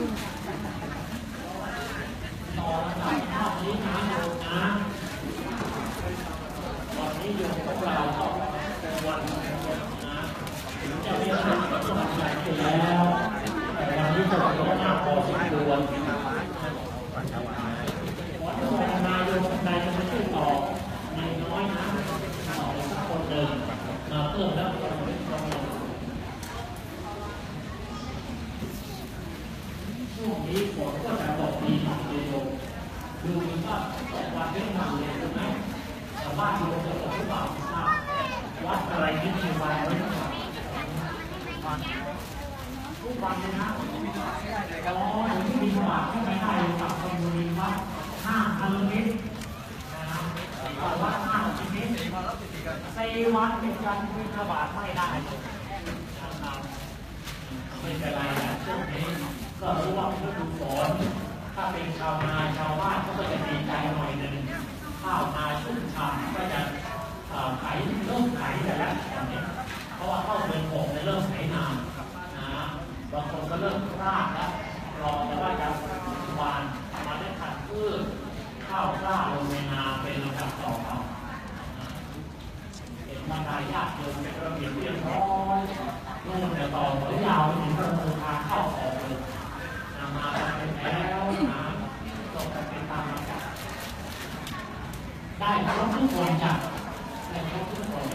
วันนี้โยมของเรา นี้ฝนก็จะตกดีมากเลยโยมดูมีว่าตกวันไม่นานเลยถูกไหมชาวบ้านโยมจะตกหรือเปล่าวัดอะไรที่มีวันไว้หรือเปล่าทุกวันเลยนะอ๋ออยู่ที่มีบาทที่ไม่ได้กับคอมมูนิสต์วัดห้าพันลิตรนะครับวัดห้าพันลิตรสี่วันติดกันมีกระบาดไม่ได้นะครับไม่เป็นไรนะช่วงนี้ ก็รู้ว่าเป็นฤดูฝนถ้าเป็นชาวนาชาวบ้านเขาก็จะดีใจหน่อยหนึ่งข้าวนาชุ่มฉ่ำก็จะเอ่อไถเริ่มไถแต่ละตอนนี้เพราะว่าเข้าเดือนหกเนี่ยเริ่มไถนานะบางคนก็เริ่มรากแล้วรอแต่ว่าจะวานมาได้ทันพืชข้าวกล้าลงในนาเป็นลำดับต่อไปเห็นบรราญาติโยมเป็นระเบียบเรียบร้อย ทุกคนจ้ะได้ครบทุกคน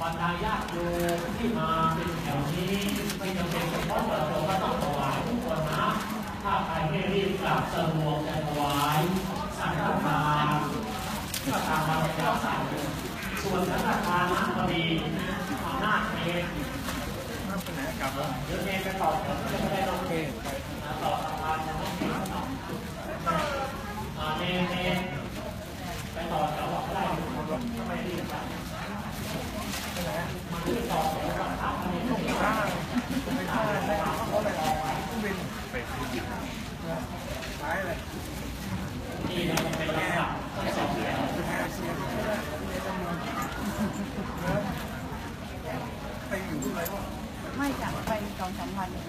บรรดาญาติโยมที่มาเป็นแถวนี้ไม่จำเป็นเฉพาะเราก็ต้องถวายทุกคนนะ ถ้าใครไม่รีบกลับสะดวกจะถวายสังฆทาน ก็ตามมาเป็นเจ้าสั่งส่วนนั้นทานะอดีอำนาจเองเดี๋ยวเองจะตอบก็จะได้ลงเองตอบประธานจะต้องมีตอบเนเนไปต่อเถวบอกได้ทำไมดีจัง ไม่จับไปสองสามวันเลย